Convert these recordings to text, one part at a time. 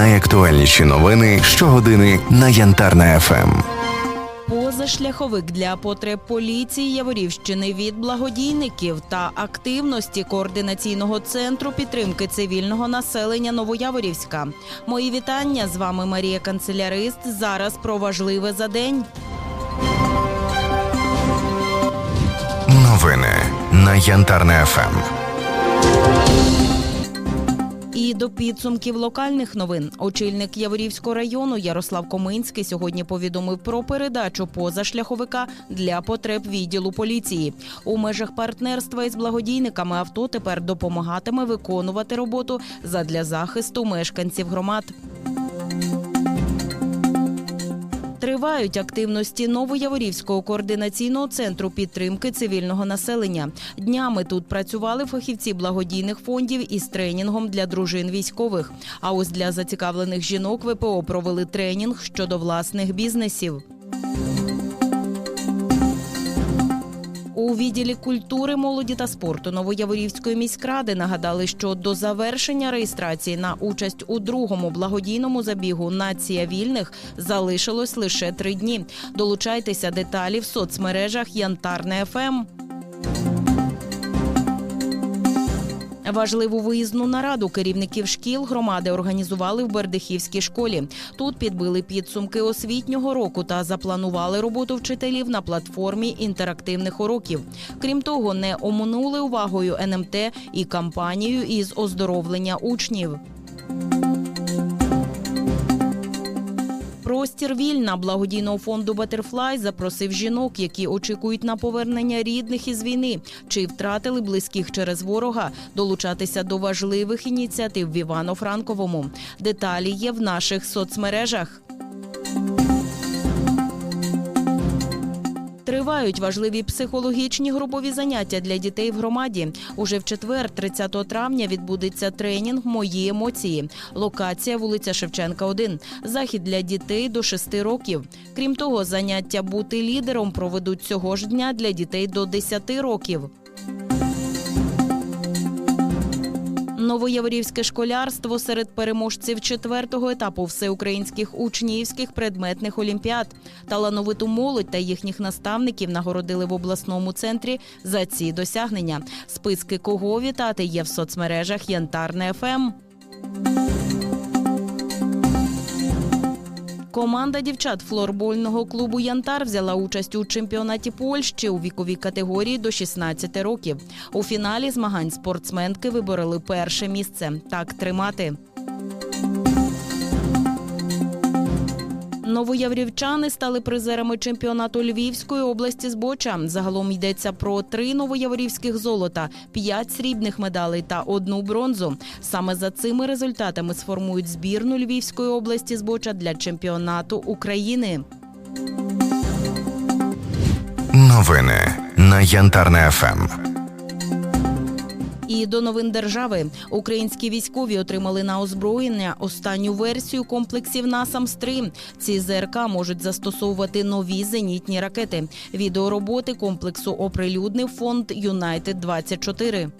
Найактуальніші новини щогодини на Янтарна ФМ. Позашляховик для потреб поліції Яворівщини від благодійників та активності координаційного центру підтримки цивільного населення Новояворівська. Мої вітання з вами Марія Канцелярист. Зараз про важливе за день. Новини на Янтарна ФМ. До підсумків локальних новин очільник Яворівського району Ярослав Коминський сьогодні повідомив про передачу позашляховика для потреб відділу поліції. У межах партнерства із благодійниками авто тепер допомагатиме виконувати роботу задля захисту мешканців громад. Тривають активності Новояворівського координаційного центру підтримки цивільного населення. Днями тут працювали фахівці благодійних фондів із тренінгом для дружин військових. А ось для зацікавлених жінок ВПО провели тренінг щодо власних бізнесів. У відділі культури, молоді та спорту Новояворівської міськради нагадали, що до завершення реєстрації на участь у другому благодійному забігу Нація вільних залишилось лише три дні. Долучайтеся деталі в соцмережах Янтарне ФМ. Важливу виїзну нараду керівників шкіл громади організували в Бердихівській школі. Тут підбили підсумки освітнього року та запланували роботу вчителів на платформі інтерактивних уроків. Крім того, не оминули увагою НМТ і кампанію із оздоровлення учнів. Простір вільна благодійного фонду Батерфлай запросив жінок, які очікують на повернення рідних із війни чи втратили близьких через ворога, долучатися до важливих ініціатив в Івано-Франковому. Деталі є в наших соцмережах. Тривають важливі психологічні групові заняття для дітей в громаді. Уже в четвер, 30 травня, відбудеться тренінг Мої емоції. Локація вулиця Шевченка, 1. Захід для дітей до 6 років. Крім того, заняття бути лідером проведуть цього ж дня для дітей до 10 років. Новояворівське школярство серед переможців четвертого етапу всеукраїнських учнівських предметних олімпіад. Талановиту молодь та їхніх наставників нагородили в обласному центрі за ці досягнення. Списки кого вітати є в соцмережах Янтарне ФМ. Команда дівчат флорбольного клубу Янтар взяла участь у чемпіонаті Польщі у віковій категорії до 16 років. У фіналі змагань спортсменки вибороли перше місце. Так тримати. Новояврівчани стали призерами чемпіонату Львівської області з боча. Загалом йдеться про три новояворівських золота, п'ять срібних медалей та одну бронзу. Саме за цими результатами сформують збірну Львівської області з боча для чемпіонату України. Новини на Янтарна ФМ. І до новин держави українські військові отримали на озброєння останню версію комплексів «Насамс-3». Ці ЗРК можуть застосовувати нові зенітні ракети. Відеороботи комплексу оприлюднив фонд Юнайтед 24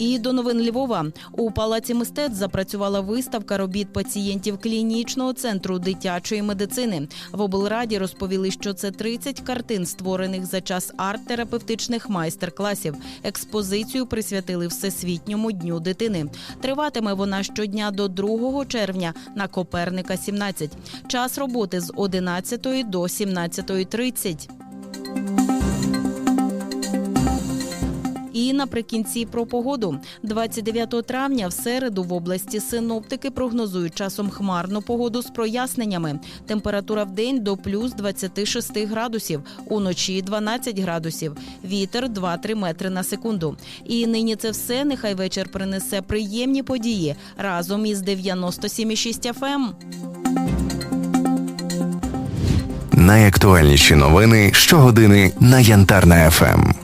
І до новин Львова у палаці мистецтв запрацювала виставка робіт пацієнтів клінічного центру дитячої медицини. В облраді розповіли, що це 30 картин, створених за час арт-терапевтичних майстер-класів. Експозицію присвятили Всесвітньому дню дитини. Триватиме вона щодня до 2 червня на Коперника 17. Час роботи з 11 до 17.30. наприкінці про погоду. 29 травня в середу в області синоптики прогнозують часом хмарну погоду з проясненнями. Температура в день до плюс 26 градусів, уночі 12 градусів. Вітер 2-3 метри на секунду. І нині це все. Нехай вечір принесе приємні події разом із 97,6 FM. Найактуальніші новини щогодини на Янтарна ФМ.